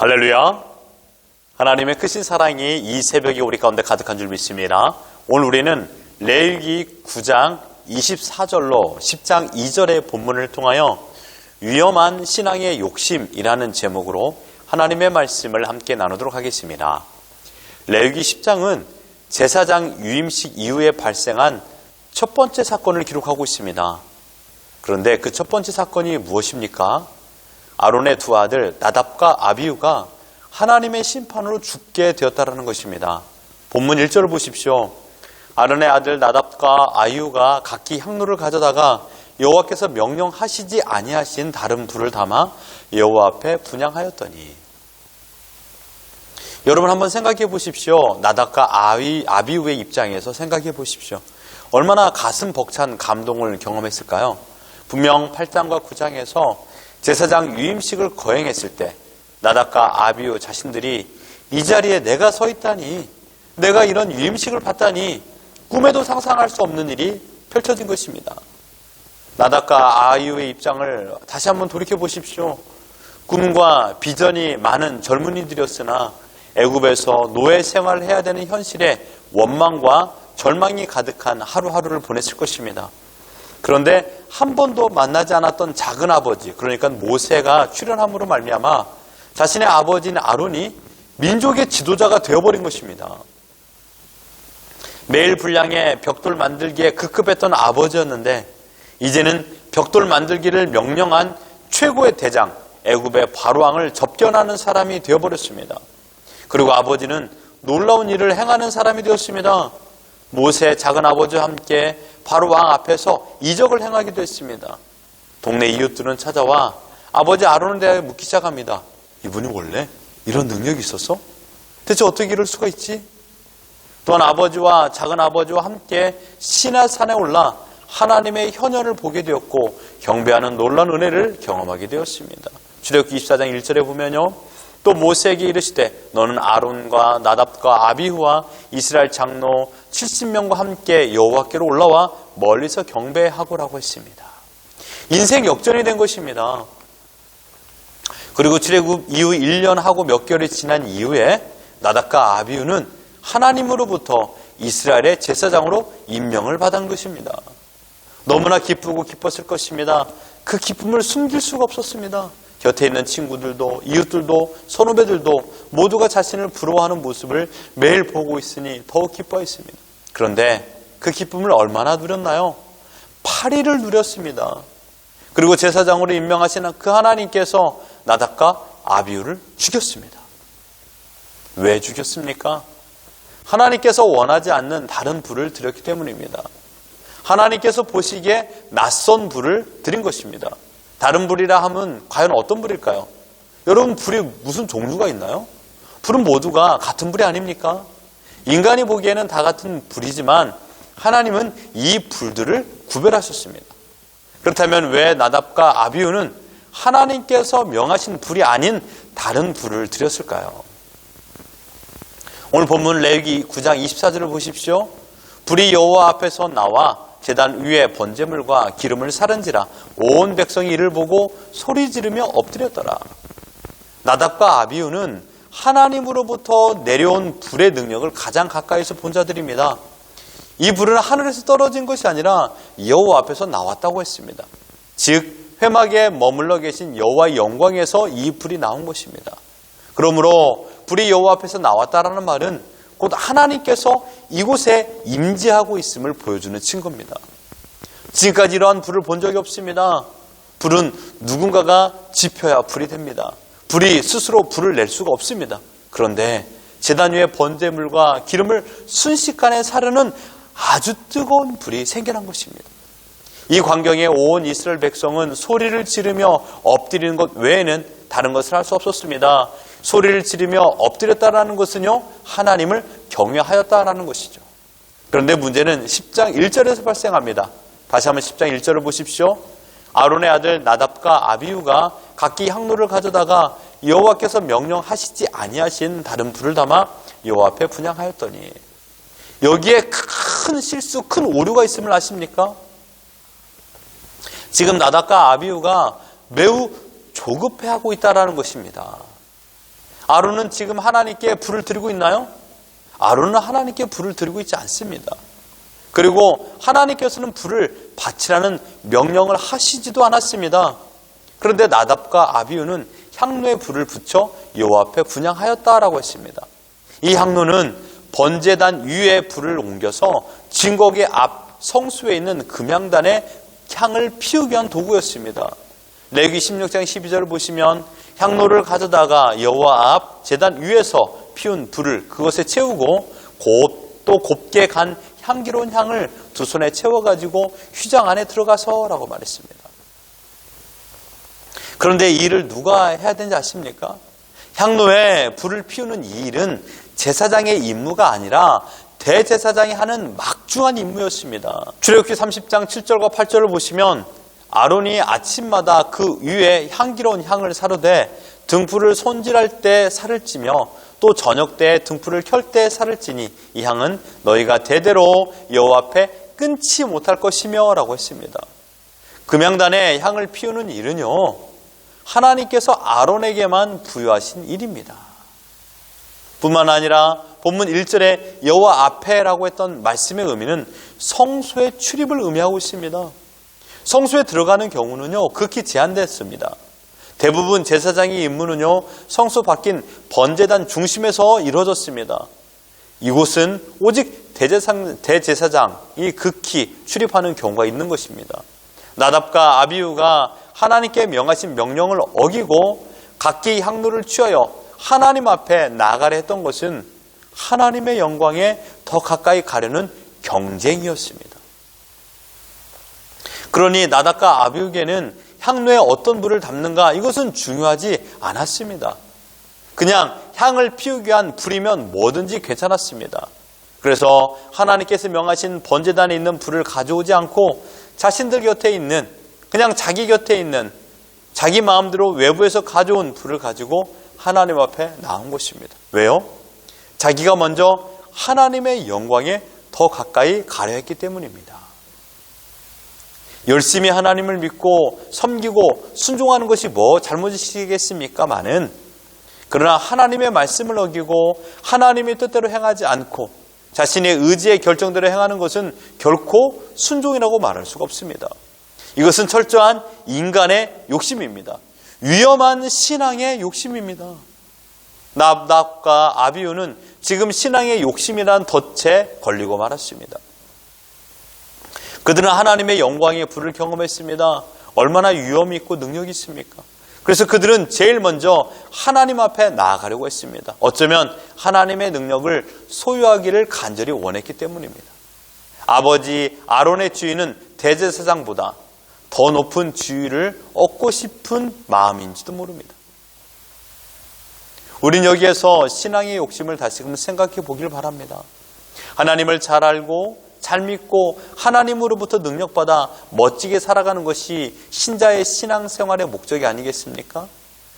할렐루야. 하나님의 크신 사랑이 이 새벽에 우리 가운데 가득한 줄 믿습니다. 오늘 우리는 레위기 9장 24절로 10장 2절의 본문을 통하여 위험한 신앙의 욕심이라는 제목으로 하나님의 말씀을 함께 나누도록 하겠습니다. 레위기 10장은 제사장 유임식 이후에 발생한 첫 번째 사건을 기록하고 있습니다. 그런데 그 첫 번째 사건이 무엇입니까? 아론의 두 아들 나답과 아비우가 하나님의 심판으로 죽게 되었다라는 것입니다. 본문 1절을 보십시오. 아론의 아들 나답과 아이우가 각기 향로를 가져다가 여호와께서 명령하시지 아니하신 다른 불을 담아 여호와 앞에 분양하였더니 여러분 한번 생각해 보십시오. 나답과 아비, 아비우의 입장에서 생각해 보십시오. 얼마나 가슴 벅찬 감동을 경험했을까요? 분명 8장과 9장에서 제사장 유임식을 거행했을 때 나답과 아비우 자신들이 이 자리에 내가 서 있다니 내가 이런 유임식을 받다니 꿈에도 상상할 수 없는 일이 펼쳐진 것입니다. 나답과 아이유의 입장을 다시 한번 돌이켜 보십시오. 꿈과 비전이 많은 젊은이들이었으나 애굽에서 노예 생활을 해야 되는 현실에 원망과 절망이 가득한 하루하루를 보냈을 것입니다. 그런데 한 번도 만나지 않았던 작은 아버지, 그러니까 모세가 출연함으로 말미암아 자신의 아버지인 아론이 민족의 지도자가 되어버린 것입니다. 매일 분량의 벽돌 만들기에 급급했던 아버지였는데 이제는 벽돌 만들기를 명령한 최고의 대장 애굽의 바로왕을 접견하는 사람이 되어버렸습니다. 그리고 아버지는 놀라운 일을 행하는 사람이 되었습니다. 모세 작은 아버지와 함께 바로 왕 앞에서 이적을 행하기도 했습니다. 동네 이웃들은 찾아와 아버지 아론에 대하여 묻기 시작합니다. 이분이 원래 이런 능력이 있었어? 대체 어떻게 이럴 수가 있지? 또한 아버지와 작은 아버지와 함께 신화산에 올라 하나님의 현현을 보게 되었고 경배하는 놀라운 은혜를 경험하게 되었습니다. 출애굽기 24장 1절에 보면요. 또 모세에게 이르시되 너는 아론과 나답과 아비후와 이스라엘 장로 70명과 함께 여호와께로 올라와 멀리서 경배하고라고 했습니다. 인생 역전이 된 것입니다. 그리고 출애굽 이후 1년 하고 몇 개월이 지난 이후에 나답과 아비후는 하나님으로부터 이스라엘의 제사장으로 임명을 받은 것입니다. 너무나 기쁘고 기뻤을 것입니다. 그 기쁨을 숨길 수가 없었습니다. 곁에 있는 친구들도 이웃들도 선후배들도 모두가 자신을 부러워하는 모습을 매일 보고 있으니 더욱 기뻐했습니다. 그런데 그 기쁨을 얼마나 누렸나요? 8일을 누렸습니다. 그리고 제사장으로 임명하신 그 하나님께서 나답과 아비우를 죽였습니다. 왜 죽였습니까? 하나님께서 원하지 않는 다른 불을 드렸기 때문입니다. 하나님께서 보시기에 낯선 불을 드린 것입니다. 다른 불이라 하면 과연 어떤 불일까요? 여러분, 불이 무슨 종류가 있나요? 불은 모두가 같은 불이 아닙니까? 인간이 보기에는 다 같은 불이지만 하나님은 이 불들을 구별하셨습니다. 그렇다면 왜 나답과 아비우는 하나님께서 명하신 불이 아닌 다른 불을 드렸을까요? 오늘 본문 레위기 9장 24절을 보십시오. 불이 여호와 앞에서 나와 제단 위에 번제물과 기름을 사른지라 온 백성이 이를 보고 소리 지르며 엎드렸더라. 나답과 아비우는 하나님으로부터 내려온 불의 능력을 가장 가까이서 본 자들입니다. 이 불은 하늘에서 떨어진 것이 아니라 여호와 앞에서 나왔다고 했습니다. 즉 회막에 머물러 계신 여호와의 영광에서 이 불이 나온 것입니다. 그러므로 불이 여호와 앞에서 나왔다라는 말은 곧 하나님께서 이곳에 임재하고 있음을 보여주는 증거입니다. 지금까지 이러한 불을 본 적이 없습니다. 불은 누군가가 지펴야 불이 됩니다. 불이 스스로 불을 낼 수가 없습니다. 그런데 재단 위에 번제물과 기름을 순식간에 사르는 아주 뜨거운 불이 생겨난 것입니다. 이 광경에 온 이스라엘 백성은 소리를 지르며 엎드리는 것 외에는 다른 것을 할 수 없었습니다. 소리를 지르며 엎드렸다라는 것은요, 하나님을 경외하였다라는 것이죠. 그런데 문제는 10장 1절에서 발생합니다. 다시 한번 10장 1절을 보십시오. 아론의 아들 나답과 아비우가 각기 향로를 가져다가 여호와께서 명령하시지 아니하신 다른 불을 담아 여호와 앞에 분양하였더니 여기에 큰 실수, 큰 오류가 있음을 아십니까? 지금 나답과 아비우가 매우 조급해하고 있다라는 것입니다. 아론은 지금 하나님께 불을 드리고 있나요? 아론은 하나님께 불을 드리고 있지 않습니다. 그리고 하나님께서는 불을 바치라는 명령을 하시지도 않았습니다. 그런데 나답과 아비우는 향로에 불을 붙여 여호와 앞에 분양하였다라고 했습니다. 이 향로는 번제단 위에 불을 옮겨서 진곡의 앞 성수에 있는 금양단에 향을 피우기 위한 도구였습니다. 레기 16장 12절을 보시면 향로를 가져다가 여호와 앞 제단 위에서 피운 불을 그것에 채우고 곧 또 곱게 간 향기로운 향을 두 손에 채워가지고 휘장 안에 들어가서라고 말했습니다. 그런데 이 일을 누가 해야 되는지 아십니까? 향로에 불을 피우는 이 일은 제사장의 임무가 아니라 대제사장이 하는 막중한 임무였습니다. 출애굽기 30장 7절과 8절을 보시면 아론이 아침마다 그 위에 향기로운 향을 사르되 등불을 손질할 때 살을 찌며 또 저녁 때 등불을 켤 때 살을 찌니 이 향은 너희가 대대로 여호와 앞에 끊지 못할 것이며라고 했습니다. 금양단에 향을 피우는 일은요 하나님께서 아론에게만 부여하신 일입니다. 뿐만 아니라 본문 1절에 여호와 앞에라고 했던 말씀의 의미는 성소의 출입을 의미하고 있습니다. 성소에 들어가는 경우는요 극히 제한됐습니다. 대부분 제사장의 임무는요 성소 바뀐 번제단 중심에서 이루어졌습니다. 이곳은 오직 대제사장, 대제사장이 극히 출입하는 경우가 있는 것입니다. 나답과 아비우가 하나님께 명하신 명령을 어기고 각기 향로를 취하여 하나님 앞에 나가려 했던 것은 하나님의 영광에 더 가까이 가려는 경쟁이었습니다. 그러니 나답과 아비우에게는 향로에 어떤 불을 담는가 이것은 중요하지 않았습니다. 그냥 향을 피우기 위한 불이면 뭐든지 괜찮았습니다. 그래서 하나님께서 명하신 번제단에 있는 불을 가져오지 않고 자신들 곁에 있는 그냥 자기 곁에 있는 자기 마음대로 외부에서 가져온 불을 가지고 하나님 앞에 나온 것입니다. 왜요? 자기가 먼저 하나님의 영광에 더 가까이 가려 했기 때문입니다. 열심히 하나님을 믿고 섬기고 순종하는 것이 뭐 잘못이시겠습니까? 많은 그러나 하나님의 말씀을 어기고 하나님의 뜻대로 행하지 않고 자신의 의지의 결정대로 행하는 것은 결코 순종이라고 말할 수가 없습니다. 이것은 철저한 인간의 욕심입니다. 위험한 신앙의 욕심입니다. 납납과 아비우는 지금 신앙의 욕심이란 덫에 걸리고 말았습니다. 그들은 하나님의 영광의 불을 경험했습니다. 얼마나 위험이 있고 능력이 있습니까? 그래서 그들은 제일 먼저 하나님 앞에 나아가려고 했습니다. 어쩌면 하나님의 능력을 소유하기를 간절히 원했기 때문입니다. 아버지 아론의 주인은 대제사장보다 더 높은 지위를 얻고 싶은 마음인지도 모릅니다. 우린 여기에서 신앙의 욕심을 다시금 생각해 보길 바랍니다. 하나님을 잘 알고 잘 믿고 하나님으로부터 능력받아 멋지게 살아가는 것이 신자의 신앙생활의 목적이 아니겠습니까?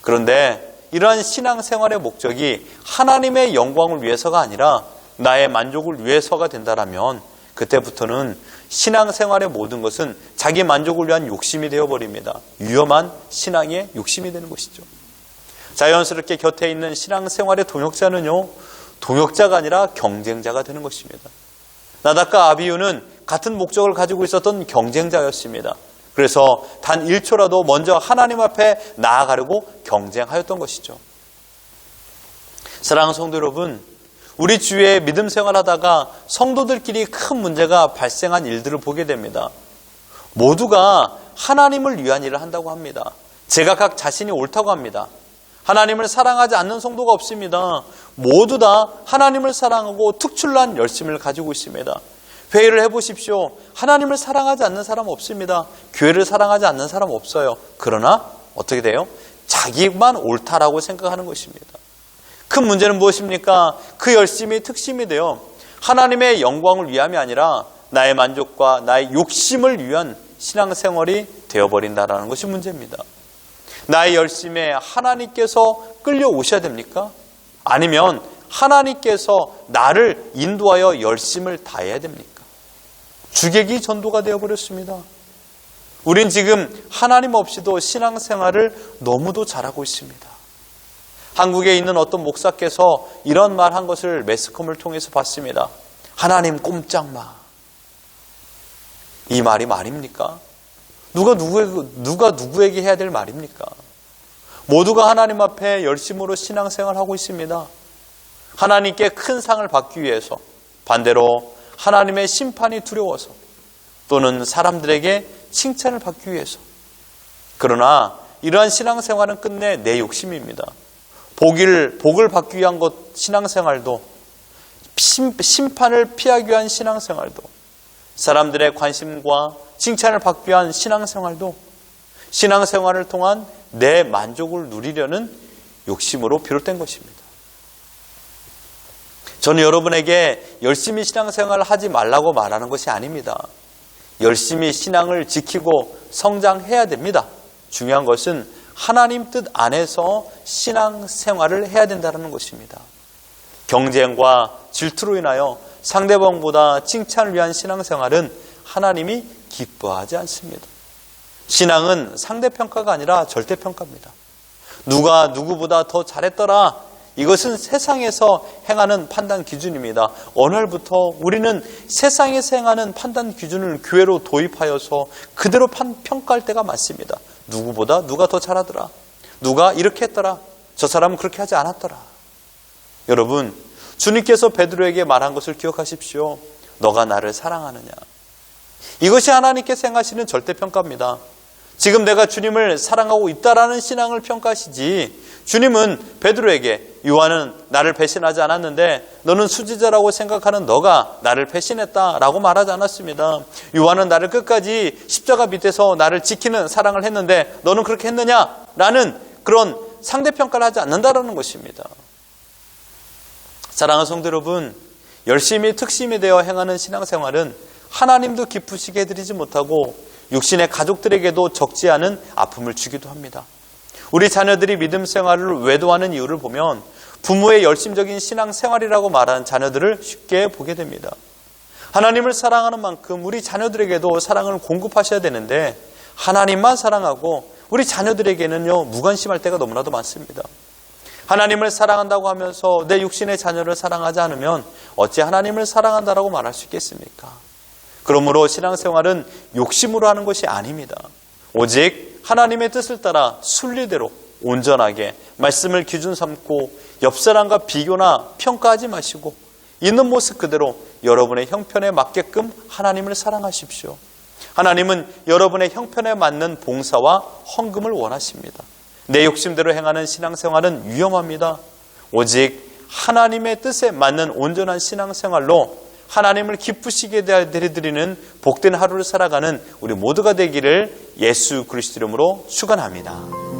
그런데 이러한 신앙생활의 목적이 하나님의 영광을 위해서가 아니라 나의 만족을 위해서가 된다라면 그때부터는 신앙생활의 모든 것은 자기 만족을 위한 욕심이 되어버립니다. 위험한 신앙의 욕심이 되는 것이죠. 자연스럽게 곁에 있는 신앙생활의 동역자는요, 동역자가 아니라 경쟁자가 되는 것입니다. 나답과 아비유는 같은 목적을 가지고 있었던 경쟁자였습니다. 그래서 단 1초라도 먼저 하나님 앞에 나아가려고 경쟁하였던 것이죠. 사랑하는 성도 여러분, 우리 주위에 믿음 생활하다가 성도들끼리 큰 문제가 발생한 일들을 보게 됩니다. 모두가 하나님을 위한 일을 한다고 합니다. 제가 각 자신이 옳다고 합니다. 하나님을 사랑하지 않는 성도가 없습니다. 모두 다 하나님을 사랑하고 특출난 열심을 가지고 있습니다. 회의를 해보십시오. 하나님을 사랑하지 않는 사람 없습니다. 교회를 사랑하지 않는 사람 없어요. 그러나 어떻게 돼요? 자기만 옳다라고 생각하는 것입니다. 큰 문제는 무엇입니까? 그 열심이 특심이 되어 하나님의 영광을 위함이 아니라 나의 만족과 나의 욕심을 위한 신앙생활이 되어버린다라는 것이 문제입니다. 나의 열심에 하나님께서 끌려오셔야 됩니까? 아니면 하나님께서 나를 인도하여 열심을 다해야 됩니까? 주객이 전도가 되어버렸습니다. 우린 지금 하나님 없이도 신앙생활을 너무도 잘하고 있습니다. 한국에 있는 어떤 목사께서 이런 말 한 것을 매스컴을 통해서 봤습니다. 하나님 꼼짝마. 이 말이 말입니까? 누가 누구에게, 누가 누구에게 해야 될 말입니까? 모두가 하나님 앞에 열심으로 신앙생활 하고 있습니다. 하나님께 큰 상을 받기 위해서 반대로 하나님의 심판이 두려워서 또는 사람들에게 칭찬을 받기 위해서 그러나 이러한 신앙생활은 끝내 내 욕심입니다. 복을, 복을 받기 위한 것 신앙생활도 심, 심판을 피하기 위한 신앙생활도 사람들의 관심과 칭찬을 받기 위한 신앙생활도 신앙생활을 통한 내 만족을 누리려는 욕심으로 비롯된 것입니다. 저는 여러분에게 열심히 신앙생활을 하지 말라고 말하는 것이 아닙니다. 열심히 신앙을 지키고 성장해야 됩니다. 중요한 것은 하나님 뜻 안에서 신앙생활을 해야 된다는 것입니다. 경쟁과 질투로 인하여 상대방보다 칭찬을 위한 신앙생활은 하나님이 기뻐하지 않습니다. 신앙은 상대평가가 아니라 절대평가입니다. 누가 누구보다 더 잘했더라. 이것은 세상에서 행하는 판단 기준입니다. 오늘부터 우리는 세상에서 행하는 판단 기준을 교회로 도입하여서 그대로 평가할 때가 많습니다. 누구보다 누가 더 잘하더라. 누가 이렇게 했더라. 저 사람은 그렇게 하지 않았더라. 여러분, 주님께서 베드로에게 말한 것을 기억하십시오. 너가 나를 사랑하느냐. 이것이 하나님께서 행하시는 절대평가입니다. 지금 내가 주님을 사랑하고 있다라는 신앙을 평가하시지 주님은 베드로에게 요한은 나를 배신하지 않았는데 너는 수지자라고 생각하는 너가 나를 배신했다라고 말하지 않았습니다. 요한은 나를 끝까지 십자가 밑에서 나를 지키는 사랑을 했는데 너는 그렇게 했느냐라는 그런 상대평가를 하지 않는다라는 것입니다. 사랑하는 성도 여러분, 열심히 특심이 되어 행하는 신앙생활은 하나님도 기쁘시게 해드리지 못하고 육신의 가족들에게도 적지 않은 아픔을 주기도 합니다. 우리 자녀들이 믿음 생활을 외도하는 이유를 보면 부모의 열심적인 신앙 생활이라고 말하는 자녀들을 쉽게 보게 됩니다. 하나님을 사랑하는 만큼 우리 자녀들에게도 사랑을 공급하셔야 되는데 하나님만 사랑하고 우리 자녀들에게는요 무관심할 때가 너무나도 많습니다. 하나님을 사랑한다고 하면서 내 육신의 자녀를 사랑하지 않으면 어찌 하나님을 사랑한다라고 말할 수 있겠습니까? 그러므로 신앙생활은 욕심으로 하는 것이 아닙니다. 오직 하나님의 뜻을 따라 순리대로 온전하게 말씀을 기준 삼고 옆 사람과 비교나 평가하지 마시고 있는 모습 그대로 여러분의 형편에 맞게끔 하나님을 사랑하십시오. 하나님은 여러분의 형편에 맞는 봉사와 헌금을 원하십니다. 내 욕심대로 행하는 신앙생활은 위험합니다. 오직 하나님의 뜻에 맞는 온전한 신앙생활로 하나님을 기쁘시게 드리는 복된 하루를 살아가는 우리 모두가 되기를 예수 그리스도 이름으로 축원합니다.